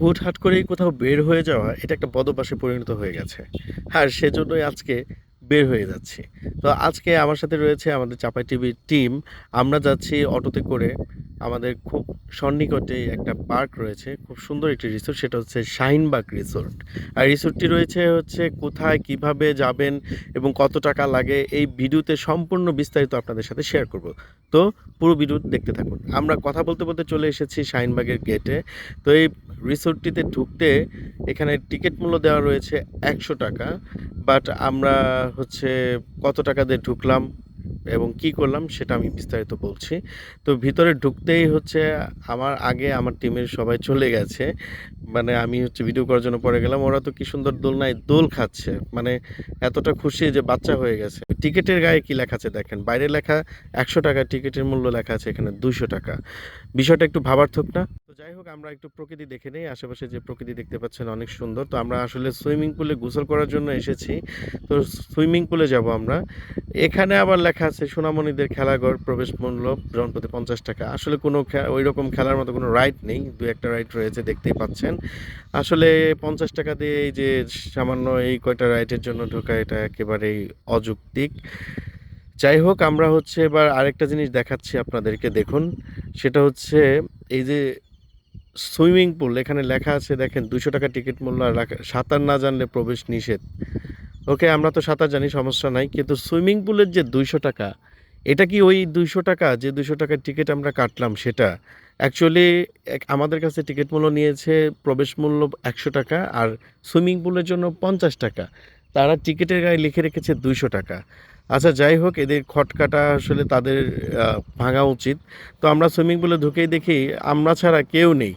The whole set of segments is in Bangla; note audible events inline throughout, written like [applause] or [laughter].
হুটহাট করেই কোথাও বের হয়ে যাওয়া, এটা একটা বদভ্যাসে পরিণত হয়ে গেছে। আর সেজন্যই আজকে বের হয়ে যাচ্ছি। তো আজকে আমার সাথে রয়েছে আমাদের চাপাই টিভির টিম। আমরা যাচ্ছি অটোতে করে। আমাদের খুব সন্নিকটে একটা পার্ক রয়েছে, খুব সুন্দর একটি রিসোর্ট, সেটা হচ্ছে শাহিনবাগ রিসোর্ট। আর রিসোর্টটি রয়েছে হচ্ছে কোথায়, কীভাবে যাবেন এবং কত টাকা লাগে, এই ভিডিওতে সম্পূর্ণ বিস্তারিত আপনাদের সাথে শেয়ার করব। তো পুরো ভিডিও দেখতে থাকুন। আমরা কথা বলতে বলতে চলে এসেছি শাহিনবাগের গেটে তো এই রিসোর্টটিতে ঢুকতে এখানে টিকিট মূল্য দেওয়া রয়েছে একশো টাকা। বাট আমরা হচ্ছে কত টাকা দিয়ে ঢুকলাম এবং কি করলাম সেটা আমি বিস্তারিত বলছি। তো ভিতরে ঢুকতেই হচ্ছে আমার আগে আমার টিমের সবাই চলে গেছে। মানে আমি হচ্ছে ভিডিও করার জন্য পরে গেলাম। ওরা তো কি সুন্দর দোলনায় দোল খাচ্ছে। মানে এতটা খুশি যে বাচ্চা হয়ে গেছে। টিকিটের গায়ে কি লেখা আছে দেখেন? বাইরে লেখা একশো টাকা, টিকিটের মূল্য লেখা আছে এখানে দুশো টাকা। বিষয়টা একটু ভাবার ভাবার্থক না? যাই হোক, আমরা একটু প্রকৃতি দেখে নেই। আশেপাশে যে প্রকৃতি দেখতে পাচ্ছেন অনেক সুন্দর। তো আমরা আসলে সুইমিং পুলে গোসল করার জন্য এসেছি। তো সুইমিং পুলে যাব আমরা। এখানে আবার লেখা আছে, সোনামণিদের খেলাঘর প্রবেশ মূল্য জনপ্রতি পঞ্চাশ টাকা। আসলে কোনো ওই রকম খেলার মতো কোনো রাইড নেই। দু একটা রাইড রয়েছে, দেখতেই পাচ্ছেন। আসলে পঞ্চাশ টাকা দিয়ে এই যে সামান্য এই কয়টা রাইডের জন্য ঢোকা, এটা একেবারেই অযৌক্তিক। যাই হোক, আমরা হচ্ছে এবার আরেকটা জিনিস দেখাচ্ছি আপনাদেরকে। দেখুন, সেটা হচ্ছে এই যে সুইমিং পুল, এখানে লেখা আছে, দেখেন দুশো টাকা টিকিট মূল্য আর সাঁতার না জানলে প্রবেশ নিষেধ। ওকে, আমরা তো সাঁতার জানি, সমস্যা নাই, কিন্তু সুইমিং পুলের যে দুইশো টাকা, এটা কি ওই দুইশো টাকা, যে দুইশো টাকার টিকিট আমরা কাটলাম, সেটা? অ্যাকচুয়ালি আমাদের কাছে টিকিট মূল্য নিয়েছে, প্রবেশ মূল্য একশো টাকা আর সুইমিং পুলের জন্য পঞ্চাশ টাকা। তারা টিকিটের গায়ে লিখে রেখেছে দুইশো টাকা। আচ্ছা যাই হোক, এদের খটকাটা আসলে তাদের ভাঙা উচিত। তো আমরা সুইমিং পুলে ঢুকেই দেখি আমরা ছাড়া কেউ নেই।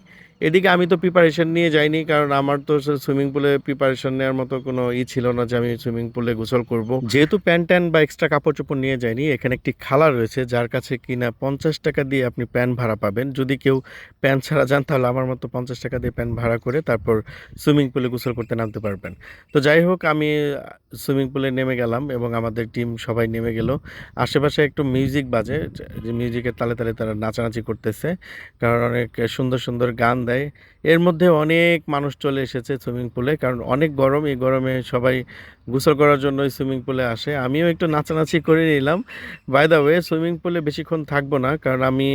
এদিকে আমি তো প্রিপারেশন নিয়ে যাইনি, কারণ আমার তো সুইমিং পুলে প্রিপারেশন নেওয়ার মতো কোনো ই ছিল না যে আমি সুইমিং পুলে গোসল করব। যেহেতু প্যান্ট ট্যান বা এক্সট্রা কাপড় চোপড় নিয়ে যাইনি, এখানে একটি খালা রয়েছে, যার কাছে কিনা পঞ্চাশ টাকা দিয়ে আপনি প্যান ভাড়া পাবেন। যদি কেউ প্যান ছাড়া যান, তাহলে আমার মতো পঞ্চাশ টাকা দিয়ে প্যান ভাড়া করে তারপর সুইমিং পুলে গোসল করতে নামতে পারবেন। তো যাই হোক, আমি সুইমিং পুলে নেমে গেলাম এবং আমাদের টিম সবাই নেমে গেল। আশেপাশে একটু মিউজিক বাজে, যে মিউজিকের তালে তালে তারা নাচানাচি করতেছে, কারণ অনেক সুন্দর সুন্দর গান দেয়। এর মধ্যে অনেক মানুষ চলে এসেছে সুইমিং পুলে, কারণ অনেক গরম, এই গরমে সবাই গোসল করার জন্য সুইমিং পুলে আসে। আমিও একটু নাচানাচি করে নিলাম। বাই দ্য ওয়ে সুইমিং পুলে বেশিক্ষণ থাকব না, কারণ আমি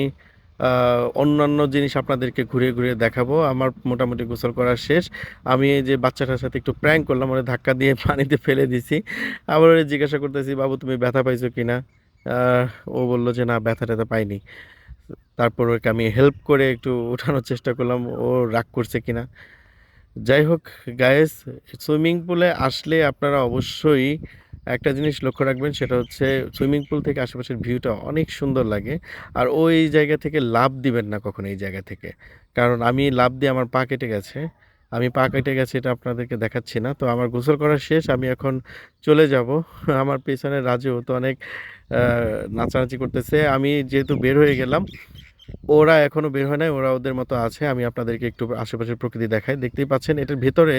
অন্যান্য জিনিস আপনাদেরকে ঘুরে ঘুরে দেখাবো। আমার মোটামুটি গোসল করা শেষ। আমি এই যে বাচ্চাটার সাথে একটু প্র্যাঙ্ক করলাম, ওরা ধাক্কা দিয়ে [laughs] পানিতে ফেলে দিছি। আবার ওরা জিজ্ঞাসা করতেছি, বাবু, তুমি ব্যথা পাইছো কি না ও বলল যে, না ব্যথা ট্যাথা পাইনি। তারপর ওকে আমি হেল্প করে একটু ওঠানোর চেষ্টা করলাম, ও রাগ করছে কিনা? যাই হোক গায়েস সুইমিং পুলে আসলে আপনারা অবশ্যই একটা জিনিস লক্ষ্য রাখবেন সেটা হচ্ছে সুইমিং পুল থেকে আশেপাশের ভিউটা অনেক সুন্দর লাগে। আর ওই জায়গা থেকে লাভ দিবেন না কখনো এই জায়গা থেকে। কারণ আমি লাভ দিয়ে আমার পা কেটে গেছে। আমি পা কেটে গেছে এটা আপনাদেরকে দেখাচ্ছি না। তো আমার গোসল করা শেষ আমি এখন চলে যাব। আমার পেছনে রাজু তো অনেক নাচানাচি করতেছে। আমি যেহেতু বের হয়ে গেলাম ওরা এখনও বের হয় নাই, ওরা ওদের মতো আছে, আমি আপনাদেরকে একটু আশেপাশের প্রকৃতি দেখাই। দেখতেই পাচ্ছেন, এটার ভেতরে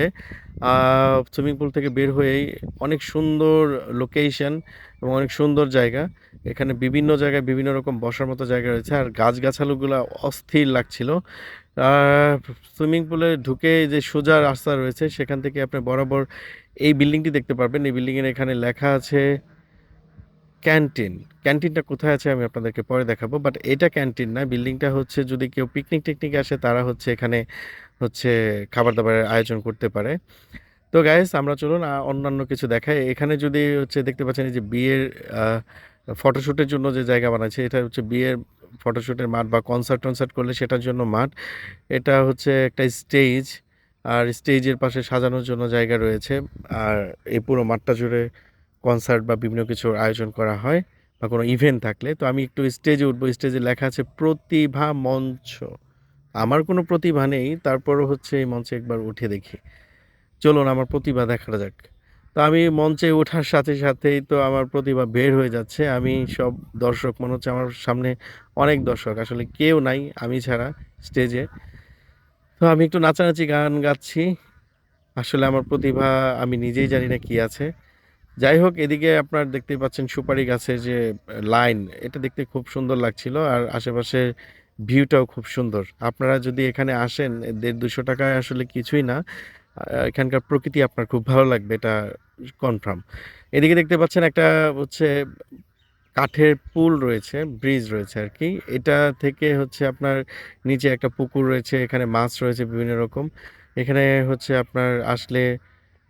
সুইমিং পুল থেকে বের হয়েই অনেক সুন্দর লোকেশন এবং অনেক সুন্দর জায়গা। এখানে বিভিন্ন জায়গায় বিভিন্ন রকম বসার মতো জায়গা রয়েছে, আর গাছগাছালিগুলো অস্থির লাগছিল। সুইমিং পুলে ঢুকে যে সোজা রাস্তা রয়েছে, সেখান থেকে আপনি বরাবর এই বিল্ডিংটি দেখতে পারবেন। এই বিল্ডিংয়ের এখানে লেখা আছে ক্যান্টিন। ক্যান্টিনটা কোথায় আছে আমি আপনাদেরকে পরে দেখাবো বাট এটা ক্যান্টিন না, বিল্ডিংটা হচ্ছে যদি কেউ পিকনিক টিকনিক আসে তারা হচ্ছে এখানে হচ্ছে খাবার দাবারের আয়োজন করতে পারে। তো গাইস আমরা চলুন অন্যান্য কিছু দেখাই। এখানে যদি হচ্ছে দেখতে পাচ্ছেন যে বিয়ের ফটোশ্যুটের জন্য যে জায়গা বানাচ্ছে, এটা হচ্ছে বিয়ের ফটোশ্যুটের মাঠ বা কনসার্ট টনসার্ট করলে সেটার জন্য মাঠ। এটা হচ্ছে একটা স্টেজ আর স্টেজের পাশে সাজানোর জন্য জায়গা রয়েছে, আর এই পুরো মাঠটা জুড়ে কনসার্ট বা বিভিন্ন কিছুর আয়োজন করা হয় বা কোনো ইভেন্ট থাকলে, তো আমি একটু স্টেজে উঠবো। স্টেজে লেখা আছে, প্রতিভা মঞ্চ। আমার কোনো প্রতিভা নেই, তারপরও হচ্ছে এই মঞ্চে একবার উঠে দেখি। চলুন, আমার প্রতিভা দেখা যাক। তো আমি মঞ্চে ওঠার সাথে সাথেই তো আমার প্রতিভা বের হয়ে যাচ্ছে। আমি সব দর্শক, মনে হচ্ছে আমার সামনে অনেক দর্শক। আসলে কেউ নাই, আমি ছাড়া স্টেজে তো আমি একটু নাচানাচি গান গাচ্ছি। আসলে আমার প্রতিভা আমি নিজেই জানি না কী আছে। যাই হোক, এদিকে আপনার দেখতেই পাচ্ছেন সুপারি গাছের যে লাইন, এটা দেখতে খুব সুন্দর লাগছিল আর আশেপাশে ভিউটাও খুব সুন্দর। আপনারা যদি এখানে আসেন, দেড় দুশো টাকায় আসলে কিছুই না। এখানকার প্রকৃতি আপনার খুব ভালো লাগবে, এটা কনফার্ম এদিকে দেখতে পাচ্ছেন একটা হচ্ছে কাঠের পুল রয়েছে ব্রিজ রয়েছে আর কি। এটা থেকে হচ্ছে আপনার নিচে একটা পুকুর রয়েছে, এখানে মাছ রয়েছে বিভিন্ন রকম। এখানে হচ্ছে আপনার আসলে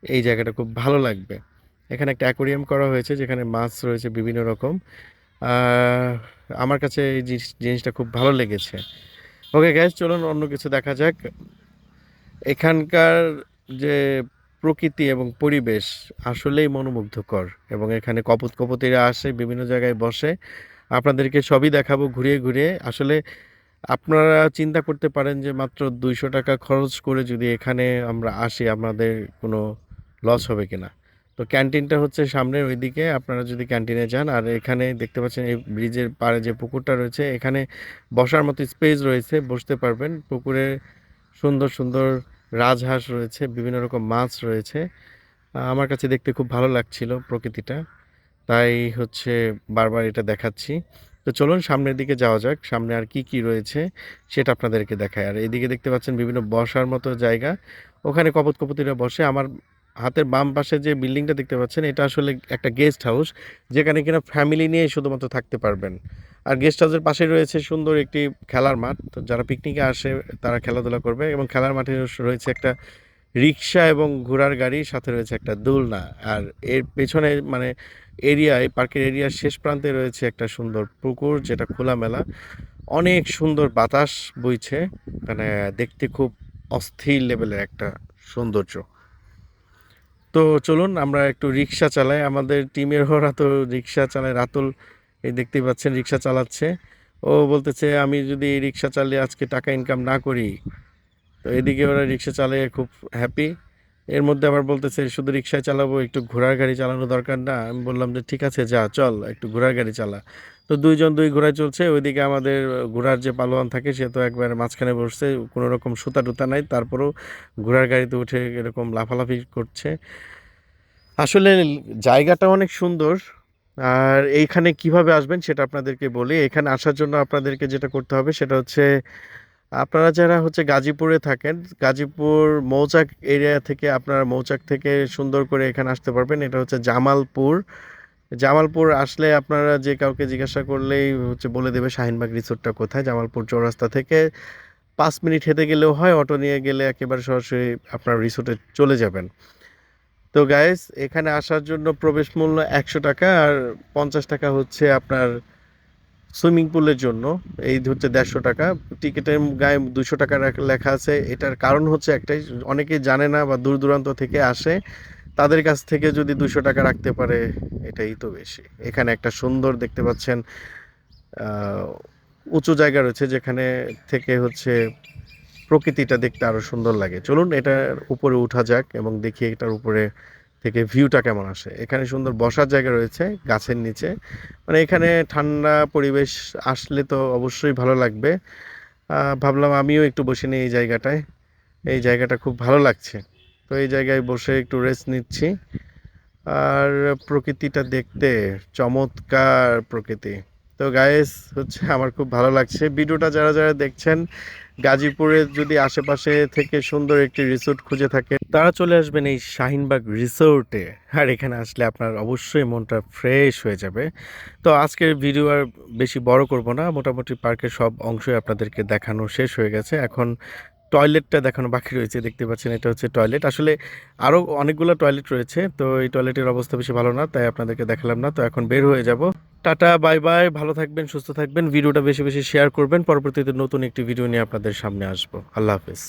এই জায়গাটা খুব ভালো লাগবে। এখানে একটা অ্যাকোরিয়াম করা হয়েছে যেখানে মাছ রয়েছে বিভিন্ন রকম। আমার কাছে এই জিনিস- জিনিসটা খুব ভালো লেগেছে। ওকে গ্যাস চলুন অন্য কিছু দেখা যাক। এখানকার যে প্রকৃতি এবং পরিবেশ আসলেই মনোমুগ্ধকর এবং এখানে কপত কপতিরা আসে, বিভিন্ন জায়গায় বসে। আপনাদেরকে সবই দেখাবো ঘুরিয়ে ঘুরিয়ে। আসলে আপনারা চিন্তা করতে পারেন যে মাত্র দুইশো টাকা খরচ করে যদি এখানে আমরা আসি, আমাদের কোনো লস হবে কিনা। তো ক্যান্টিনটা হচ্ছে সামনের ওইদিকে, আপনারা যদি ক্যান্টিনে যান, আর এখানে দেখতে পাচ্ছেন এই ব্রিজের পাড়ে যে পুকুরটা রয়েছে, এখানে বসার মতো স্পেস রয়েছে, বসতে পারবেন। পুকুরে সুন্দর সুন্দর রাজহাঁস রয়েছে, বিভিন্ন রকম মাছ রয়েছে। আমার কাছে দেখতে খুব ভালো লাগছিল প্রকৃতিটা। তাই হচ্ছে বারবার এটা দেখাচ্ছি। তো চলুন সামনের দিকে যাওয়া যাক, সামনে আর কি কি রয়েছে সেটা আপনাদেরকে দেখায় আর এদিকে দেখতে পাচ্ছেন বিভিন্ন বসার মতো জায়গা। ওখানে কপত কপতিরা বসে, আমার হাতের বাম পাশে যে বিল্ডিংটা দেখতে পাচ্ছেন, এটা আসলে একটা গেস্ট হাউস, যেখানে কিনা ফ্যামিলি নিয়ে শুধুমাত্র থাকতে পারবেন। আর গেস্ট হাউসের পাশে রয়েছে সুন্দর একটি খেলার মাঠ। যারা পিকনিকে আসে, তারা খেলাধুলা করবে এবং খেলার মাঠে রয়েছে একটা রিক্সা এবং ঘোড়ার গাড়ি, সাথে রয়েছে একটা দোলনা। আর এর পেছনে মানে এরিয়ায় পার্কের এরিয়ার শেষ প্রান্তে রয়েছে একটা সুন্দর পুকুর, যেটা খোলামেলা। অনেক সুন্দর বাতাস বইছে। মানে দেখতে খুব অস্থির লেভেলের একটা সৌন্দর্য। তো চলুন, আমরা একটু রিক্সা চালাই। আমাদের টিমের হরা তো রিক্সা চালায়। রাতুল, এই দেখতেই পাচ্ছেন, রিক্সা চালাচ্ছে। ও বলতেছে, আমি যদি রিক্সা চালিয়ে আজকে টাকা ইনকাম না করি, তো এদিকে ওরা রিক্সা চালিয়ে, খুব হ্যাপি এর মধ্যে আবার বলতেছে, শুধু রিক্সায় চালাবো, একটু ঘোড়ার গাড়ি চালানো দরকার না। আমি বললাম যে, ঠিক আছে, যা, চল, একটু ঘোড়ার গাড়ি চালা। তো দুইজন দুই ঘোড়ায় চলছে, ওইদিকে আমাদের ঘোড়ার যে পালোয়ান থাকে, সে তো একবার মাঝখানে বসছে, কোনো রকম সুতা টুতা নাই, তারপরেও ঘোড়ার গাড়িতে উঠে এরকম লাফালাফি করছে। আসলে জায়গাটা অনেক সুন্দর, আর এইখানে কীভাবে আসবেন সেটা আপনাদেরকে বলি। এখানে আসার জন্য আপনাদেরকে যেটা করতে হবে, সেটা হচ্ছে আপনারা যারা হচ্ছে গাজীপুরে থাকেন, গাজীপুর মৌচাক এরিয়া থেকে আপনারা মৌচাক থেকে সুন্দর করে এখানে আসতে পারবেন। এটা হচ্ছে জামালপুর। জামালপুর আসলে আপনারা যে কাউকে জিজ্ঞাসা করলেই হচ্ছে বলে দেবে শাহিনবাগ রিসোর্টটা কোথায়? জামালপুর চৌরাস্তা থেকে পাঁচ মিনিট হেঁটে গেলেও হয়, অটো নিয়ে গেলে একেবারে সরাসরি আপনার রিসোর্টে চলে যাবেন। তো গাইস এখানে আসার জন্য প্রবেশ মূল্য একশো টাকা আর পঞ্চাশ টাকা হচ্ছে আপনার সুইমিং পুলের জন্য, এই হচ্ছে দেড়শো টাকা, টিকিটের গায়ে দুশো টাকা লেখা আছে। এটার কারণ হচ্ছে একটাই, অনেকে জানে না বা দূর দূরান্ত থেকে আসে, তাদের কাছ থেকে যদি দুশো টাকা রাখতে পারে, এটাই তো বেশি। এখানে একটা সুন্দর দেখতে পাচ্ছেন উঁচু জায়গা রয়েছে যেখানে থেকে হচ্ছে প্রকৃতিটা দেখতে আরও সুন্দর লাগে। চলুন, এটার উপরে উঠা যাক এবং দেখি এটার উপরে থেকে ভিউটা কেমন আসে? এখানে সুন্দর বসার জায়গা রয়েছে, গাছের নিচে। মানে এখানে ঠান্ডা পরিবেশ আসলে তো অবশ্যই ভালো লাগবে। ভাবলাম আমিও একটু বসে নিই এই জায়গাটায়। এই জায়গাটা খুব ভালো লাগছে। তো এই জায়গায় বসে একটু রেস্ট নিচ্ছি। আর প্রকৃতিটা দেখতে চমৎকার প্রকৃতি। তো গায়েস হচ্ছে আমার খুব ভালো লাগছে। ভিডিওটা যারা যারা দেখছেন, গাজীপুরে যদি আশেপাশে থেকে সুন্দর একটি রিসোর্ট খুঁজে থাকে তারা চলে আসবেন এই শাহিনবাগ রিসোর্টে আর এখানে আসলে আপনার অবশ্যই মনটা ফ্রেশ হয়ে যাবে। তো আজকের ভিডিও আর বেশি বড় করব না, মোটামুটি পার্কের সব অংশই আপনাদেরকে দেখানো শেষ হয়ে গেছে। এখন টয়লেটটা দেখানো বাকি রয়েছে, দেখতে পাচ্ছেন এটা হচ্ছে টয়লেট আসলে আরও অনেকগুলো টয়লেট রয়েছে, তো এই টয়লেটের অবস্থা বেশি ভালো না, তাই আপনাদেরকে দেখালাম না। তো এখন বের হয়ে যাব। টাটা, বাই বাই, ভালো থাকবেন, সুস্থ থাকবেন। ভিডিওটা বেশি বেশি শেয়ার করবেন। পরবর্তীতে নতুন একটি ভিডিও নিয়ে আপনাদের সামনে আসব। আল্লাহ হাফেজ।